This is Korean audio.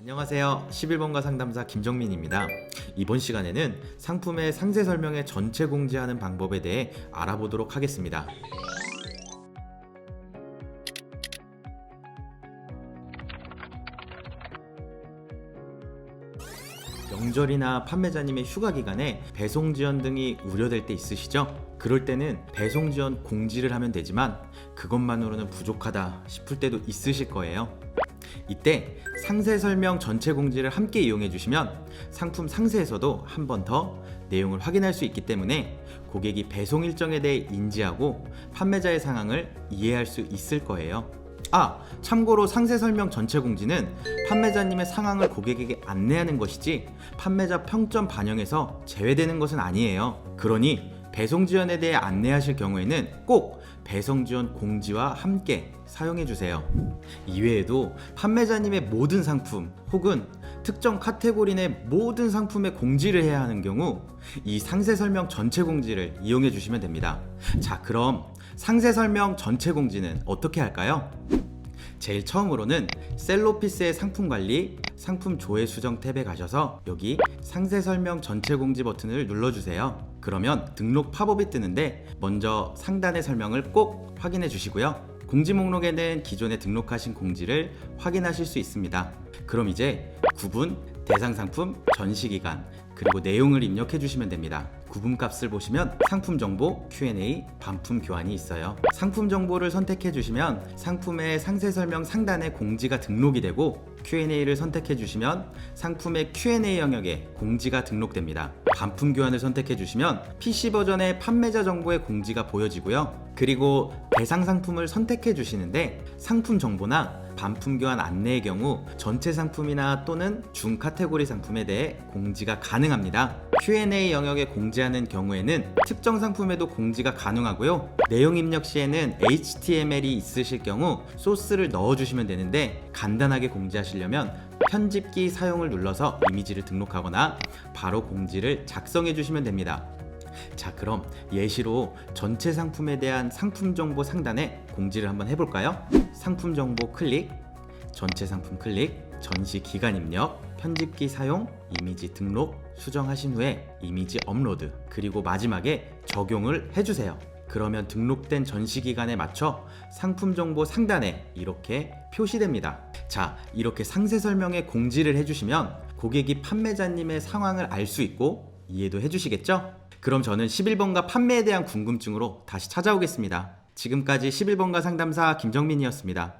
안녕하세요. 11번가 상담사 김정민입니다. 이번 시간에는 상품의 상세 설명에 전체 공지하는 방법에 대해 알아보도록 하겠습니다. 명절이나 판매자님의 휴가 기간에 배송 지연 등이 우려될 때 있으시죠? 그럴 때는 배송 지연 공지를 하면 되지만 그것만으로는 부족하다 싶을 때도 있으실 거예요. 이때 상세 설명 전체 공지를 함께 이용해 주시면 상품 상세에서도 한 번 더 내용을 확인할 수 있기 때문에 고객이 배송 일정에 대해 인지하고 판매자의 상황을 이해할 수 있을 거예요. 아, 참고로 상세 설명 전체 공지는 판매자님의 상황을 고객에게 안내하는 것이지 판매자 평점 반영에서 제외되는 것은 아니에요. 그러니 배송 지연에 대해 안내하실 경우에는 꼭 배송 지연 공지와 함께 사용해 주세요. 이외에도 판매자님의 모든 상품 혹은 특정 카테고리 내 모든 상품에 공지를 해야 하는 경우 이 상세 설명 전체 공지를 이용해 주시면 됩니다. 자, 그럼 상세 설명 전체 공지는 어떻게 할까요? 제일 처음으로는 셀로피스의 상품 관리, 상품 조회 수정 탭에 가셔서 여기 상세 설명 전체 공지 버튼을 눌러주세요. 그러면 등록 팝업이 뜨는데 먼저 상단의 설명을 꼭 확인해 주시고요. 공지 목록에는 기존에 등록하신 공지를 확인하실 수 있습니다. 그럼 이제 구분, 대상 상품, 전시 기간, 그리고 내용을 입력해 주시면 됩니다. 구분 값을 보시면 상품 정보, Q&A, 반품 교환이 있어요. 상품 정보를 선택해 주시면 상품의 상세 설명 상단에 공지가 등록이 되고 Q&A를 선택해 주시면 상품의 Q&A 영역에 공지가 등록됩니다. 반품 교환을 선택해 주시면 PC 버전의 판매자 정보의 공지가 보여지고요. 그리고 대상 상품을 선택해 주시는데 상품 정보나 반품 교환 안내의 경우 전체 상품이나 또는 중 카테고리 상품에 대해 공지가 가능합니다. Q&A 영역에 공지하는 경우에는 특정 상품에도 공지가 가능하고요. 내용 입력 시에는 HTML이 있으실 경우 소스를 넣어주시면 되는데 간단하게 공지하시려면 편집기 사용을 눌러서 이미지를 등록하거나 바로 공지를 작성해 주시면 됩니다. 자, 그럼 예시로 전체 상품에 대한 상품 정보 상단에 공지를 한번 해볼까요? 상품 정보 클릭, 전체 상품 클릭, 전시 기간 입력, 편집기 사용, 이미지 등록, 수정하신 후에 이미지 업로드, 그리고 마지막에 적용을 해주세요. 그러면 등록된 전시 기간에 맞춰 상품 정보 상단에 이렇게 표시됩니다. 자, 이렇게 상세 설명에 공지를 해주시면 고객이 판매자님의 상황을 알 수 있고 이해도 해주시겠죠? 그럼 저는 11번가 판매에 대한 궁금증으로 다시 찾아오겠습니다. 지금까지 11번가 상담사 김정민이었습니다.